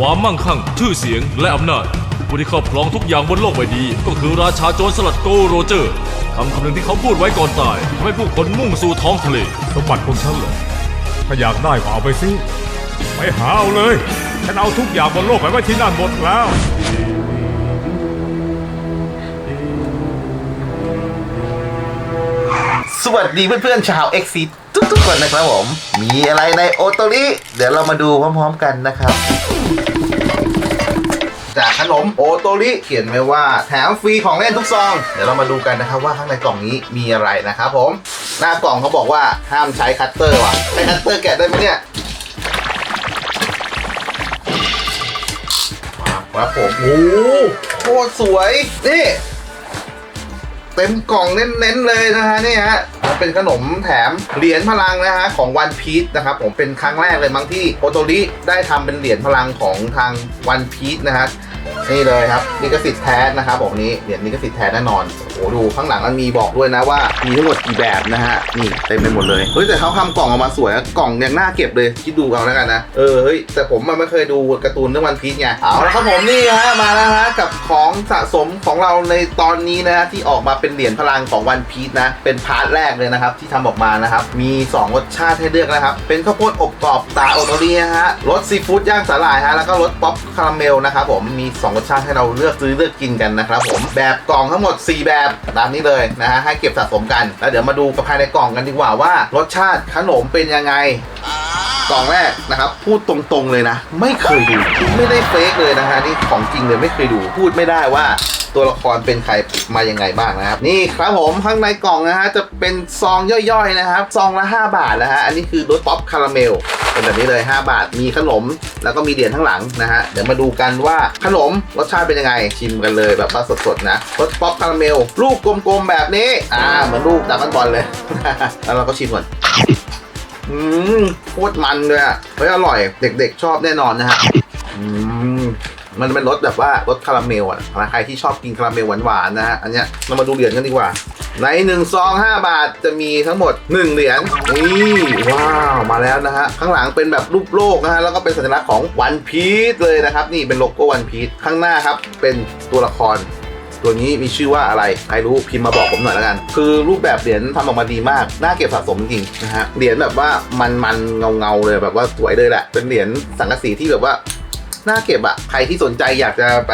ความมั่งคั่ง ชื่อเสียงและอำนาจผู้ที่ครอบครองทุกอย่างบนโลกใบนี้ก็คือราชาโจรสลัดโกโรเจอร์คำคำหนึ่งที่เขาพูดไว้ก่อนตายทำให้ผู้คนมุ่งสู่ท้องทะเลสมบัติของฉันเหรอถ้าอยากได้ก็เอาไปสิไปหาเอาเลยฉันเอาทุกอย่างบนโลกไปไว้ที่นั่นหมดแล้วสวัสดีเพื่อนๆชาว x อทุกๆคนนะครับผม มีอะไรในโอโตริเดี๋ยวเรามาดูพร้อมๆกันนะครับ จากขนมโอโตริเขียนไว้ว่าแถมฟรีของเล่นทุกซอง เดี๋ยวเรามาดูกันนะครับว่าข้างในกล่องนี้มีอะไรนะครับผม หน้ากล่องเขาบอกว่าห้ามใช้คัตเตอร์ว่ะใช้คัตเตอร์แกะได้ไหมเนี่ยมาครับผมโอ้โหโคตรสวย นี่ เต็มกล่องเน้นๆเลยนะฮะนี่ฮะเป็นขนมแถมเหรียญพลังนะฮะของวันพีชนะครับผมเป็นครั้งแรกเลยมั้งที่โอโตริได้ทำเป็นเหรียญพลังของทางวันพีชนะฮะ นี่เลยครับลิขสิทธิ์แท้นะครับผมนี้เหรียญลิขสิทธิ์แท้แน่นอนโอ้โหดูข้างหลังมันมีบอกด้วยนะว่ามีทั้งหมดกี่แบบนะฮะนี่เต็มไปหมดเลยเฮ้ยแต่เขาทำกล่องออกมาสวยนะกล่องยังน่าเก็บเลยคิดดูเอาแล้วกันนะเออเฮ้ยแต่ผมมันไม่เคยดูการ์ตูนเรื่องวันพีชไงเอาละครับผมนี่ฮะมาแล้วฮะกับของสะสมของเราในตอนนี้นะฮะที่ออกมาเป็นเหรียญพลังของวันพีชนะเป็นพาร์ทแรกเลยนะครับที่ทำออกมานะครับมี2รสชาติให้เลือกนะครับเป็นข้าวโพดอบกรอบตาโอโตรีนะฮะรสซีฟู้ดย่างสาหร่ายฮะแล้วก็รสป๊อปคาราเมลนะครับผมมี2รสชาติให้เราเลือกซื้อเลือกกินกันนะครับผมแบบกล่องทั้งหมด 4 แบบตามนี้เลยนะฮะให้เก็บสะสมกัน แล้วเดี๋ยวมาดูกับภายในกล่องกันดีกว่าว่ารสชาติขนมเป็นยังไงกล่องแรกนะครับ พูดตรงๆเลยนะ ไม่เคยดูไม่ได้เฟกเลยนะฮะนี่ของจริงเลยไม่เคยดู พูดไม่ได้ว่าตัวละครเป็นใครมายังไงบ้างนะครับ นี่ครับผมข้างในกล่องนะฮะจะเป็นซองย่อยๆนะครับซองละ 5 บาทนะฮะอันนี้คือรสป๊อปคาราเมล เป็นแบบนี้เลย 5 บาทมีขนม แล้วก็มีเหรียญข้างหลังนะฮะเดี๋ยวมาดูกันว่าขนมรสชาติเป็นยังไงชิมกันเลยแบบว่าสดๆนะรสป๊อปคาราเมล ลูกกลมๆแบบนี้ อ่าเหมือนลูกดับเบิลบอลเลย แล้วเราก็ชิมก่อนอืมโคตรมันเลยอะเฮ้ยอร่อย เด็กๆชอบแน่นอนนะฮะอืม มันเป็นรสแบบว่ารสคาราเมลอะใครที่ชอบกินคาราเมลหวานๆนะฮะอันเนี้ยเรามาดูเหรียญกันดีกว่า ในหนึ่งซองห้าบาทจะมีทั้งหมด 1 เหรียญนี่ว้าวมาแล้วนะฮะข้างหลังเป็นแบบรูปโลกนะฮะแล้วก็เป็นสัญลักษณ์ของวันพีซเลยนะครับ นี่เป็นโลโก้วันพีซข้างหน้าครับ เป็นตัวละครตัวนี้มีชื่อว่าอะไร ใครรู้พิมพ์มาบอกผมหน่อยแล้วกัน คือรูปแบบเหรียญทำออกมาดีมาก น่าเก็บสะสมจริงๆนะฮะ เหรียญแบบว่ามันมันเงาเงาๆเลยแบบว่าสวยเลยแหละ เป็นเหรียญสังกะสีที่แบบว่า น่าเก็บอะใครที่สนใจอยากจะไป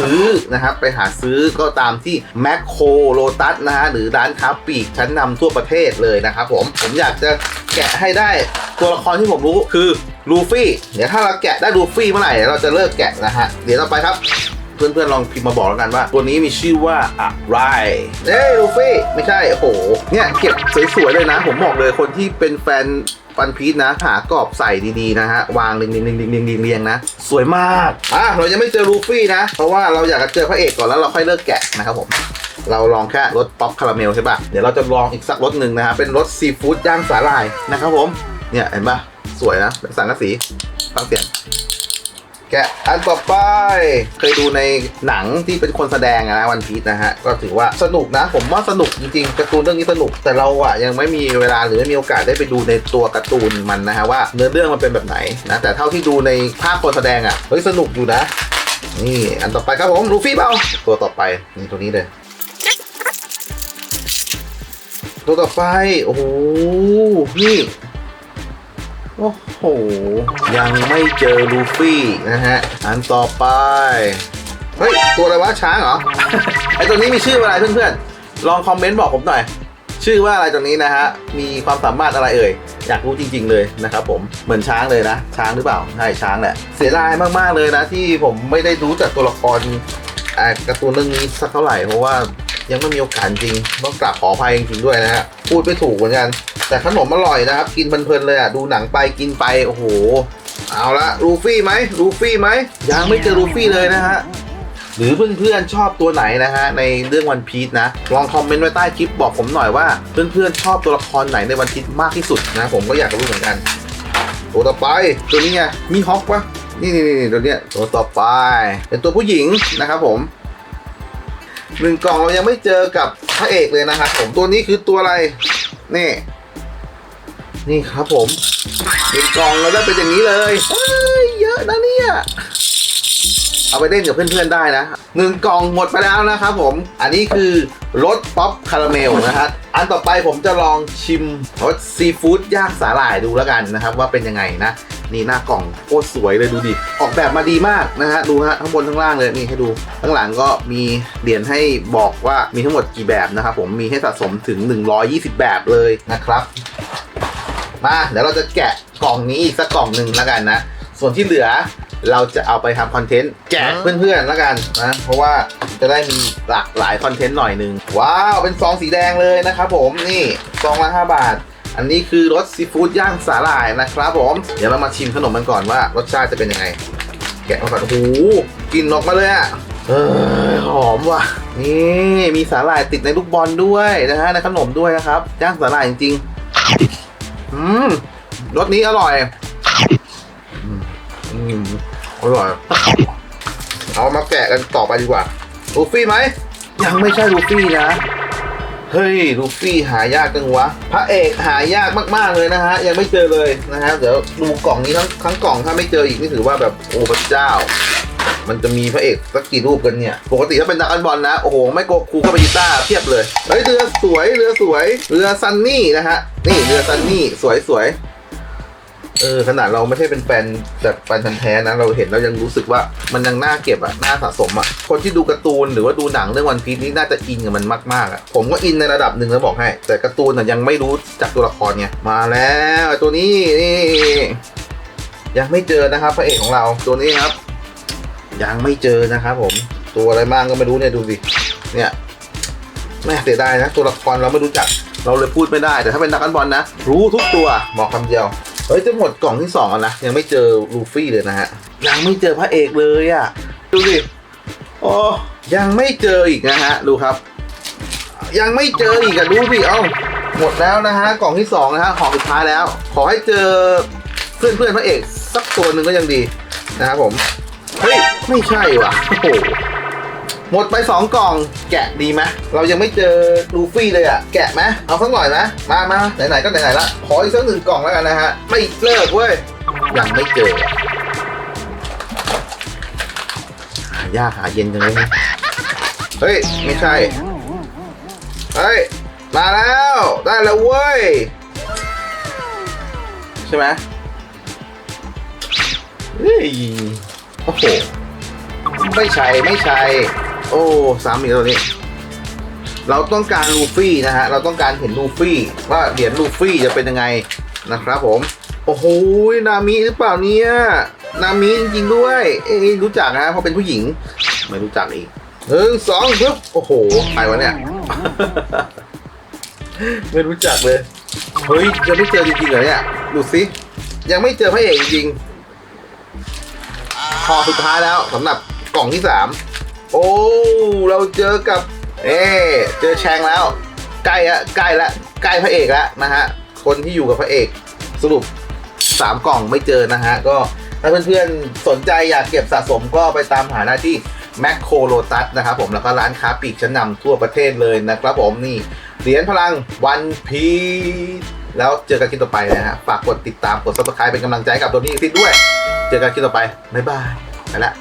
ซื้อนะครับไปหาซื้อก็ตามที่แมคโครโลตัสนะฮะหรือร้านค้าปลีกชั้นนำทั่วประเทศเลยนะครับผมผมอยากจะแกะให้ได้ตัวละครที่ผมรู้คือลูฟี่เดี๋ยวถ้าเราแกะได้ลูฟี่เมื่อไหร่เราจะเลิกแกะนะฮะเดี๋ยวต่อไปครับเพื่อนๆลองพิมพ์มาบอกแล้วกันว่า ตัวนี้มีชื่อว่าอะไรเอ้ลูฟี่ไม่ใช่โอ้โหเนี่ยเก็บสวยๆเลยนะ ผมบอกเลยคนที่เป็นแฟน วันพีชนะ หากรอบใส่ดีๆนะฮะ วางเรียงๆๆๆๆๆนะ สวยมาก อะ เรายังไม่เจอลูฟี่นะ เพราะว่าเราอยากจะเจอพระเอกก่อนแล้วเราค่อยเลิกแกะนะครับผมเราลองแค่รสป๊อปคาราเมลใช่ป่ะ เดี๋ยวเราจะลองอีกสักรสหนึ่งนะฮะ เป็นรสซีฟู้ดย่างสาหร่ายนะครับผม เนี่ยเห็นป่ะ สวยนะเป็นสังกะสีฟังเสียง แกะอันต่อไปเคยดูในหนังที่เป็นคนแสดงนะวันพีชนะฮะ ก็ถือว่าสนุกนะ ผมว่าสนุกจริงๆการ์ตูนเรื่องนี้สนุก แต่เราอะยังไม่มีเวลาหรือไม่มีโอกาสได้ไปดูในตัวการ์ตูนมันนะฮะว่าเนื้อเรื่องมันเป็นแบบไหนนะแต่เท่าที่ดูในภาพคนแสดงอะเฮ้ยสนุกอยู่นะ นี่อันต่อไปครับผมลูฟี่เปล่าตัวต่อไปนี่ตัวนี้เลยตัวต่อไปโอ้โหนี่ โอ้โห ยังไม่เจอลูฟี่นะฮะ อันต่อไป เฮ้ย ตัวอะไรวะ ช้างเหรอ ไอตัวนี้มีชื่ออะไรเพื่อนๆ ลองคอมเมนต์บอกผมหน่อย ชื่อว่าอะไรตัวนี้นะฮะ มีความสามารถอะไรเอ่ย อยากรู้จริง ๆ เลยนะครับผม เหมือนช้างเลยนะ ช้างหรือเปล่า ใช่ ช้างแหละ เสียดายมากๆเลยนะที่ผมไม่ได้รู้จักตัวละครอ่าการ์ตูนเรื่องนี้สักเท่าไหร่เพราะว่ายังไม่มีโอกาสจริงต้องกราบขออภัยจริงๆด้วยนะฮะ พูดไม่ถูกเหมือนกัน แต่ขนมอร่อยนะครับ กินเพลินๆเลยอะดูหนังไปกินไปโอ้โห เอาละลูฟี่ไหมลูฟี่ไหมยังไม่เจอลูฟี่เลยนะฮะหรือเพื่อนๆชอบตัวไหนนะฮะในเรื่องวันพีชนะ ลองคอมเมนต์ไว้ใต้คลิปบอกผมหน่อยว่า เพื่อนๆชอบตัวละครไหนในวันพีชมากที่สุดนะ ผมก็อยากรู้เหมือนกัน ตัวต่อไปตัวนี้ไงมีฮอกปะนี่นี่นี่ตัวเนี้ยตัวต่อไป เป็นตัวผู้หญิงนะครับผมหนึ่งกล่องเรายังไม่เจอกับพระเอกเลยนะครับผมตัวนี้คือตัวอะไรนี่ นี่ครับผมหนึ่งกล่องเราได้เป็นอย่างนี้เลยเอ้ยเยอะนะเนี่ยเอาไปเล่นกับเพื่อนๆได้นะหนึ่งกล่องหมดไปแล้วนะครับผม อันนี้คือรสป๊อปคาราเมลนะฮะอันต่อไปผมจะลองชิมรสซีฟู้ดย่างสาหร่ายดูแล้วกันนะครับ ว่าเป็นยังไงนะ นี่หน้ากล่องโคตรสวยเลยดูดิ ออกแบบมาดีมากนะฮะดูฮะทั้งบนทั้งล่างเลยนี่ให้ดู ข้างหลังก็มีเหรียญให้บอกว่ามีทั้งหมดกี่แบบนะครับผมมีให้สะสมถึง 120 แบบเลยนะครับ มาเดี๋ยวเราจะแกะกล่องนี้อีกสักกล่องหนึ่งแล้วกันนะ ส่วนที่เหลือเราจะเอาไปทำคอนเทนต์แจกเพื่อนๆแล้วกันนะเพราะว่าจะได้มีหลากหลายคอนเทนต์หน่อยหนึ่งว้าวเป็นซองสีแดงเลยนะครับผมนี่ซองละ5บาท อันนี้คือรสซีฟู้ดย่างสาหร่ายนะครับผม เดี๋ยวเรามาชิมขนมมันก่อนว่ารสชาติจะเป็นยังไง แกะมาก่อนโอ้โหกลินออกมาเลยอะเออหอมว่ะนี่มีสาหร่ายติดในลูกบอลด้วยนะฮะในขนมด้วยนะครับย่างสาหร่ายจริงๆ อืมรสนี้อร่อยอืมอืมอร่อย เอามาแกะกันต่อไปดีกว่า ลูฟี่ไหม ยังไม่ใช่ลูฟี่นะ เฮ้ย ลูฟี่หายากจังวะ พระเอกหายากมากๆเลยนะฮะ ยังไม่เจอเลยนะฮะ เดี๋ยวดูกล่องนี้ทั้งทั้งกล่องถ้าไม่เจออีกนี่ถือว่าแบบโอ้พระเจ้า มันจะมีพระเอกสักกี่รูปกันเนี่ย ปกติถ้าเป็นนักบอลนะ โอ้โห ไม่โกคูก็ไปกีต้าเทียบเลย เฮ้ย เรือสวย เรือสวย เรือซันนี่นะฮะ นี่เรือซันนี่สวยสวยเออขนาดเราไม่ใช่เป็นแฟนแบบแฟนพันธ์แท้นะ เราเห็นเรายังรู้สึกว่ามันยังน่าเก็บอะน่าสะสมอะคนที่ดูการ์ตูนหรือว่าดูหนังเรื่องวันพี e นี่น่าจะอินกับมันมากๆอะผมก็อินในระดับหนึ่งแล้วบอกให้ แต่การ์ตูนอะยังไม่รู้จากตัวละครไงมาแล้วตัวนี้นี่ยังไม่เจอนะครับพระเอกของเราตัวนี้ครับ ยังไม่เจอนะครับผมตัวอะไรบ้างก็ไม่รู้เนี่ยดูสิเนี่ยแม่เสียดายนะ ตัวละครเราไม่รู้จัก เราเลยพูดไม่ได้แต่ถ้าเป็นนักกันบอลนะ รู้ทุกตัวบอกคำเดียวเฮ้ยจะหมดกล่องที่สองแล้วนะยังไม่เจอลูฟี่เลยนะฮะยังไม่เจอพระเอกเลยอะ่ะดูสิโอ้ยังไม่เจออีกนะฮะดูครับ ยังไม่เจออีกอะดูสิเอ้าหมดแล้วนะฮะกล่องที่สองนะฮะของสุดท้ายแล้ว ขอให้เจอเพื่อนเพื่อนพระเอกสักตัวหนึ่งก็ยังดีนะครับผม เฮ้ย ไม่ใช่ว่ะโอ้โหหมดไปสองกล่องแกะดีไหมเรายังไม่เจอลูฟี่เลยอะแกะไหมเอาสักหน่อยนะมมามาไหนๆก็ไหนๆละขออีกสักหนึ่งกล่องแล้วกันนะฮะไม่เลิกเว้ยยังไม่เจอหายากหาเย็นจังเลยนะเฮ้ย ไม่ใช่ เฮ้ย มาแล้ว ได้แล้วเว้ย ใช่ไหมเฮ้ย โอ้โห ไม่ใช่ไม่ใช่ โอ้ซ้ำอีกแล้วนี่เราต้องการลูฟี่นะฮะ เราต้องการเห็นลูฟี่ ว่าเหรียญลูฟี่จะเป็นยังไงนะครับผม โอ้โห นามิหรือเปล่าเนี่ย นามิจริงๆด้วย เอ้รู้จักนะเพราะเป็นผู้หญิง ไม่รู้จักอีกหนึ่งสองปึ๊บโอ้โหใครวะเนี่ย ไม่รู้จักเลย เฮ้ยยังไม่เจอจริงๆเหรอเนี่ย ดูสิ ยังไม่เจอพระเอกจริง ๆพอสุดท้ายแล้วสำหรับกล่องที่สามโอ้เราเจอกับ เอ๊เจอแชงแล้ว ใกล้ละใกล้ละใกล้พระเอกแล้วนะฮะคนที่อยู่กับพระเอกสรุปสามกล่องไม่เจอนะฮะก็ถ้าเพื่อนๆสนใจอยากเก็บสะสมก็ไปตามหาได้ที่แมคโครโลตัสนะครับผมแล้วก็ร้านค้าปลีกชั้นนำทั่วประเทศเลยนะครับผมนี่เหรียญพลังวันพีแล้วเจอกันคลิปต่อไปนะฮะฝากกดติดตามกด subscribe เป็นกำลังใจกับตัวนี้อีกทีด้วย เจอกันคลิปต่อไปบ๊ายบายไปละ